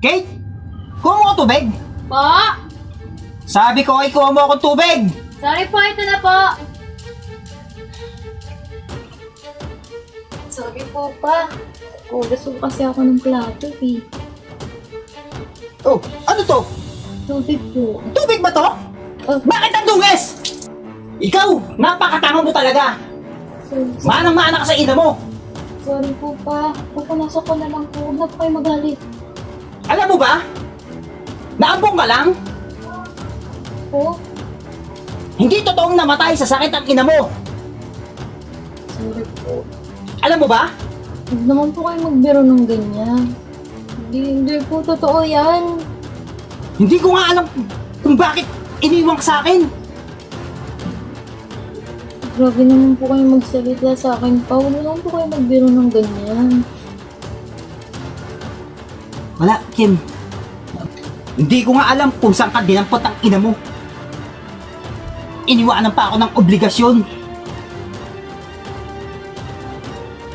Kate! Kuha mo ako tubig! Po? Sabi ko ay kuha mo ako tubig! Sorry po, ito na po. Sorry po pa. Kugas po kasi ako ng plato eh. Oh, ano to? Tubig po. Tubig ba to? Oh, Bakit ang dungis? Ikaw, napakatanga mo talaga! sorry, Manang-mana ka sa ina mo! sorry po pa. Pupunasan ko na lang po. Huwag na po kayo magalit. Alam mo ba? Naambong ka lang? Po? Hindi totoong namatay sa sakit ang ina mo! Sorry po. Alam mo ba? Huwag naman po kayo magbiro ng ganyan. Hindi, hindi po totoo yan. Hindi ko nga alam kung bakit iniwang ka sa akin. Grabe naman po kayo magsalita sa akin pa. Huwag naman po kayo magbiro ng ganyan. Wala, Kim. Hindi ko nga alam kung saan ka dinampot ang ina mo. Iniwanan pa ako ng obligasyon.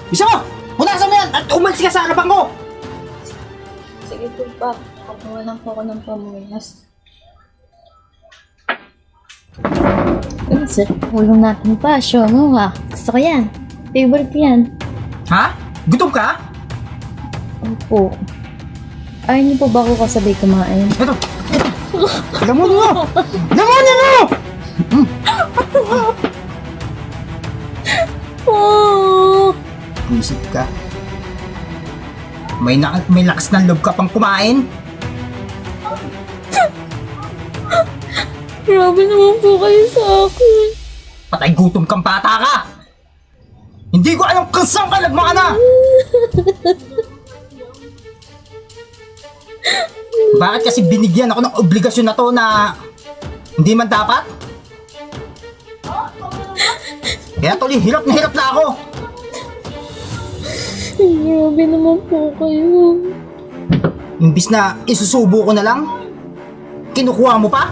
Bisa mo! Punasan mo yan at umalis ka sa harapan ko! Sige po pa. Kapawa lang po ako ng pamuyas. Ano sir? Ulong natin pa. Show mo ha. Gusto ko yan. Favorite yan. Ha? Gutom ka? Opo. Ayaw niyo po ba ako kasabay kumain? Ito! Alam mo mo mo! Oh! Isip ka. May, na, may lakas ng loob ka pang kumain? Grabe naman po kayo sa akin. Patay gutom kang bata ka! Hindi ko alam kung saan ka nagmana! Bakit kasi binigyan ako ng obligasyon na to na hindi man dapat? Kaya tuloy, hirap na hirap na ako! Grabe naman po kayo. Imbis na isusubo ko na lang, kinukuha mo pa?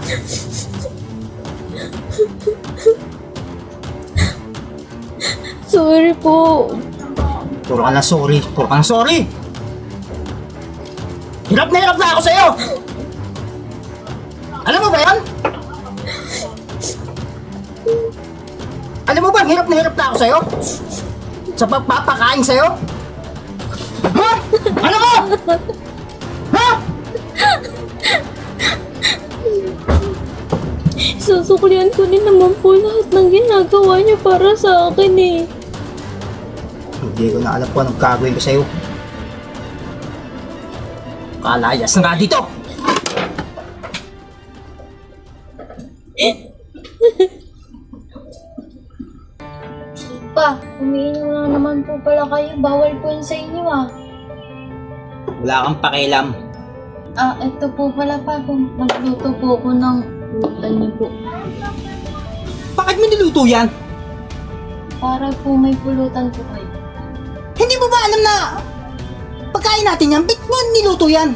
Sorry po. Puro ka na sorry, puro ka na sorry! Hirap na hirap na ako sa'yo! Alam mo ba yan? Alam mo ba, hirap na hirap na ako sa'yo? Sa pagpapakain sa'yo? Ha? Ano mo? Ha? Susuklian ko din naman po lahat ng ginagawa niyo para sa akin eh. Hindi ko na alam kung anong gagawin ko sa'yo. Kalayas na nga dito! Pa, umiinom na naman po pala kayo. Bawal po yun sa inyo ah. Wala kang pakialam. Ah, ito po pala pa. Kung magluto po ako ng lutan niyo po. Bakit mo niluto yan? Para po may pulutan po kayo. Hindi mo ba alam na pagkain natin yan, bit mo niluto yan?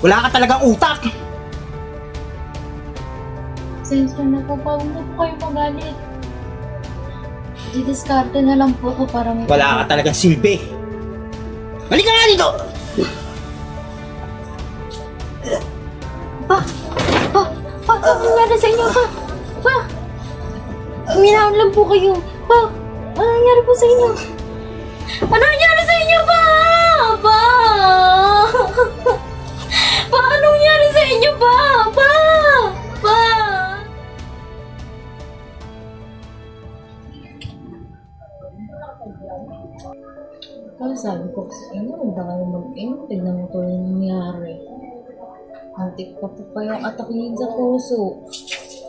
Wala ka talagang utak. Sensya na po pa. Huwag na po kayo magalit. Didiskarte na lang po ako para may... Wala ka talagang silbi. Balik ka nga dito! Pa! Pa! Pa! Ano nangyari sa inyo? Pa! Pa! Uminahon lang po kayo. Pa! Ano nangyari po sa inyo? Ano nangyari sa inyo, pa? Pa! Pa! Ano nangyari sa inyo, pa? Pa! Pa! Kaya sabi ko sa inyo, huwag na kayo mag-inom. Tignan mo yung nangyari. Antik pa po kayong atakihin sa puso.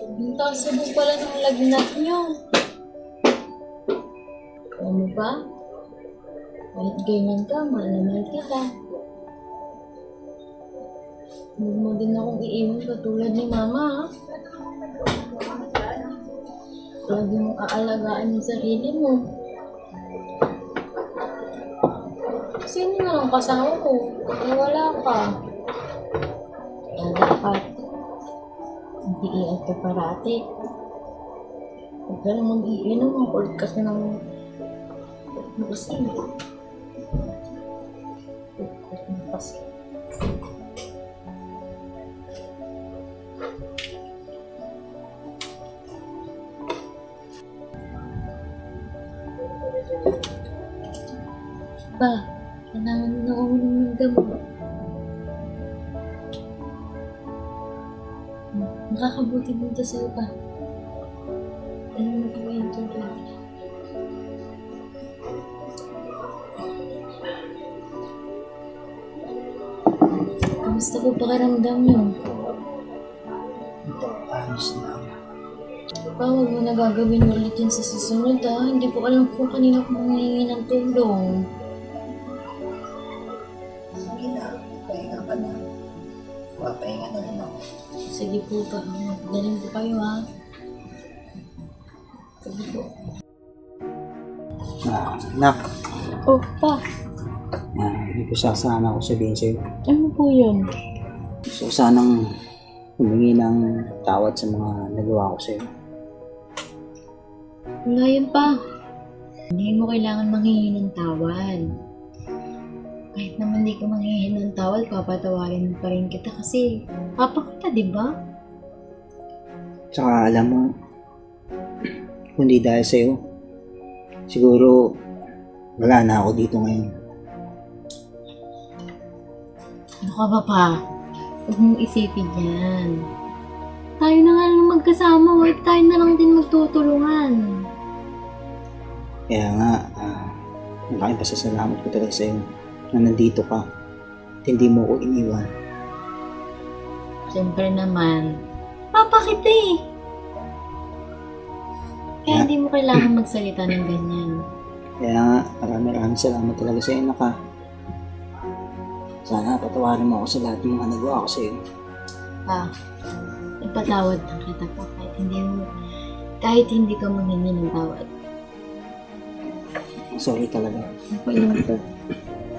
Ang taas na pala ng lagnat nyo. Ba? Kahit ganyan ka, mahal kita. Huwag mo din akong iiwan katulad ni Mama, ha? Lagi mong aalagaan yung sarili mo. Sino na lang kasama ko? Eh, wala ka. Kaya dapat, hindi iingat ka parati. Huwag ka lang mag-iinom. Kulit kasi ng... Kasi, Kasi. Pa, kailangan na ako ng gamot. Makakabuti dito sa'yo pa. Kamusta po pakiramdam niyo? Ito, ayos na. Pa, huwag mo na gagawin ulit yun sa susunod ha. Hindi ko alam kung kanina ko manghihingi ng tulong. Sige na, pahinga ka na. Papahinga na rin ako. Sige po pa, magdaling po kayo ha. Sige po. Ah, nak, Oh, pa, sa- sana ako sabihin sa'yo. ano po yun? Gusto ko sanang humingi ng tawad sa mga nagawa ko sa'yo. Wala yun pa. Hindi mo kailangan manghihingi ng tawad. Kahit naman hindi ka manghihingi ng tawad, papatawarin pa rin kita kasi papa kita, di ba? Tsaka alam mo, kundi dahil sa'yo, siguro wala na ako dito ngayon. Ano ka ba pa? Huwag mong isipin yan. Tayo na nga lang magkasama, wait tayo na lang din magtutulungan. Kaya nga, ah, ang laking pasasalamat ko talaga sa'yo na nandito ka at hindi mo ko iniwan. Siyempre naman, papa kita eh. Kaya Yeah. hindi mo kailangan magsalita ng ganyan. Kaya nga, marami maraming salamat talaga sa'yo, naka. Sana patawarin mo ako sa lahat ng mga nagawa ko sa'yo. Pa, ipatawad lang kita pa kahit hindi mo, kahit hindi ka manghingi ng tawad. Sorry talaga. Lang po.